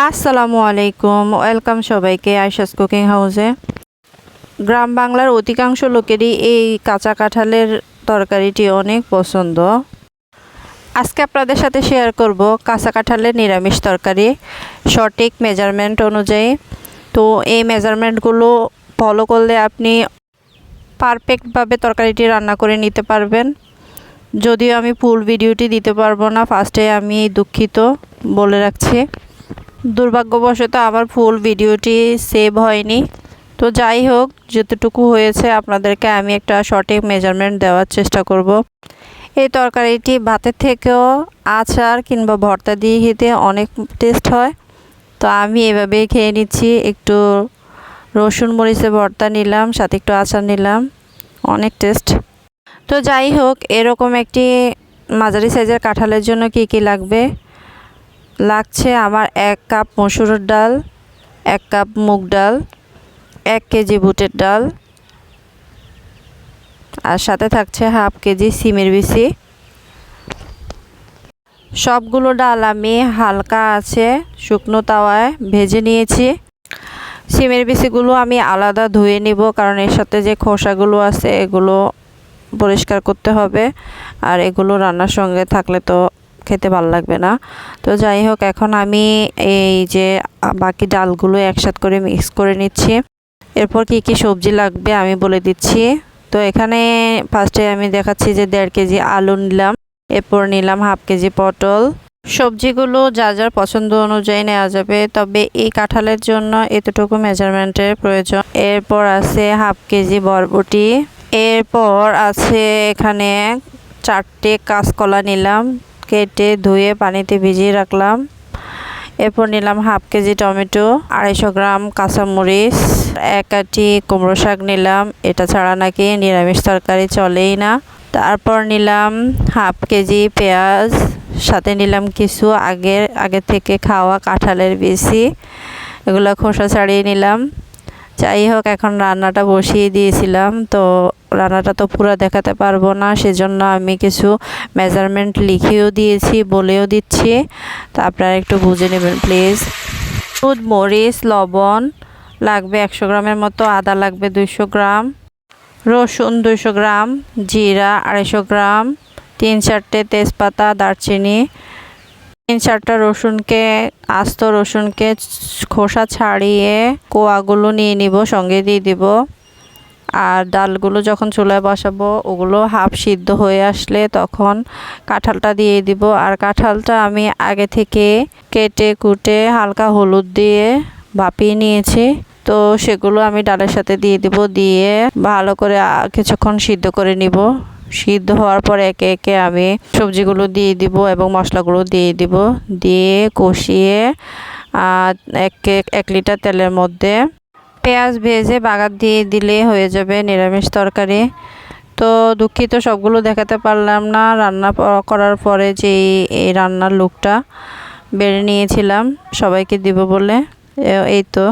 আসসালামু আলাইকুম। ওয়েলকাম সবাইকে আয়সাস কুকিং হাউসে গ্রাম বাংলার অধিকাংশ লোকেরই এই কাঁচা কাঁঠালের তরকারিটি অনেক পছন্দ। আজকে আপনাদের সাথে শেয়ার করব কাঁচা কাঁঠালের নিরামিষ তরকারি। সঠিক মেজারমেন্ট অনুযায়ী। তো এই মেজারমেন্টগুলো ফলো করলে আপনি পারফেক্টভাবে তরকারিটি রান্না করে নিতে পারবেন। যদিও আমি ফুল ভিডিওটি দিতে পারব না ফার্স্টে আমি দুঃখিত বলে রাখছি। দুর্ভাগ্যবশত আমার ফুল ভিডিওটি সেভ হয়নি। তো যাই হোক, যতটুকু হয়েছে আপনাদেরকে আমি একটা সঠিক মেজারমেন্ট দেওয়ার চেষ্টা করব। এই তরকারিটি ভাতের থেকেও আচার কিংবা ভর্তা দিয়ে খেতে অনেক টেস্ট হয়। তো আমি এভাবেই খেয়ে নিচ্ছি। একটু রসুন মরিচে ভর্তা নিলাম, সাথে একটু আচার নিলাম। অনেক টেস্ট তো যাই হোক, এরকম একটি মাঝারি সাইজের কাঁঠালের জন্য কি কি লাগবে? লাগছে আমার এক কাপ মসুরের ডাল, এক কাপ মুগ ডাল, এক কেজি বুটের ডাল, আর সাথে থাকছে হাফ কেজি সিমের বিচি। সবগুলো ডাল আমি হালকা আছে, শুকনো তাওয়ায় ভেজে নিয়েছি। সিমের বিচিগুলো আমি আলাদা ধুয়ে নিব, কারণ এর সাথে যে খোসাগুলো আছে, এগুলো পরিষ্কার করতে হবে। আর এগুলো রান্নার সঙ্গে থাকলে তো খেতে ভালো লাগবে না। তো যাই হোক, এখন আমি এই যে বাকি ডালগুলো একসাথে করে মিক্স করে নিচ্ছি। এরপর কি কি সবজি লাগবে আমি বলে দিচ্ছি। তো এখানে ফার্স্টে আমি দেখাচ্ছি যে দেড় কেজি আলু নিলাম, এরপর নিলাম হাফ কেজি পটল। সবজিগুলো যা যার পছন্দ অনুযায়ী নেওয়া যাবে, তবে এই কাঁঠালের জন্য এতটুকু মেজারমেন্টের প্রয়োজন। এরপর আছে হাফ কেজি বরবটি। এরপর আছে এখানে চারটে কাঁচকলা নিলাম। কেটে ধুয়ে পানিতে ভিজিয়ে রাখলাম। এরপর নিলাম হাফ কেজি টমেটো, আড়াইশো গ্রাম কাঁচামরিচ, এক আটি কুমড়ো শাক নিলাম। এটা ছাড়া নাকি নিরামিষ তরকারি চলেই না। তারপর নিলাম হাফ কেজি পেঁয়াজ, সাথে নিলাম কিছু আগের আগে থেকে খাওয়া কাঁঠালের বেশি এগুলো খোসা ছাড়িয়ে নিলাম। যাই হোক এখন রান্নাটা বসিয়ে দিয়েছিলাম। তো রান্নাটা তো পুরো দেখাতে পারব না, সেজন্য আমি কিছু মেজারমেন্ট লিখেও দিয়েছি, বলেও দিচ্ছি। তো আপনারা একটু বুঝে নেবেন প্লিজ দুধ, মরিচ, লবণ লাগবে একশো গ্রামের মতো, আদা লাগবে দুইশো গ্রাম, রসুন দুইশো গ্রাম, জিরা আড়াইশো গ্রাম, তিন চারটে তেজপাতা, দারচিনি তিন চারটা রসুনকে, আস্ত রসুনকে খোসা ছাড়িয়ে কোয়াগুলো নিয়ে নিব, সঙ্গে দিয়ে দিব। আর ডালগুলো যখন চুলায় বসাবো, ওগুলো হাফ সিদ্ধ হয়ে আসলে তখন কাঁঠালটা দিয়ে দিব। আর কাঁঠালটা আমি আগে থেকে কেটে কুটে হালকা হলুদ দিয়ে ভাপিয়ে নিয়েছি। তো সেগুলো আমি ডালের সাথে দিয়ে দিব, দিয়ে ভালো করে কিছুক্ষণ সিদ্ধ করে নিব। সিদ্ধ হওয়ার পর একে একে আমি সবজিগুলো দিয়ে দিব এবং মশলাগুলো দিয়ে দিব। দিয়ে কষিয়ে এক এক লিটার তেলের মধ্যে পেঁয়াজ ভেজে বাগার দিয়ে দিলে হয়ে যাবে নিরামিষ তরকারি। তো দুঃখিত, সবগুলো দেখাতে পারলাম না। রান্না করার পরে যে এই রান্নার লুকটা বেড়ে নিয়েছিলাম। সবাইকে দিব বলে। এই তো।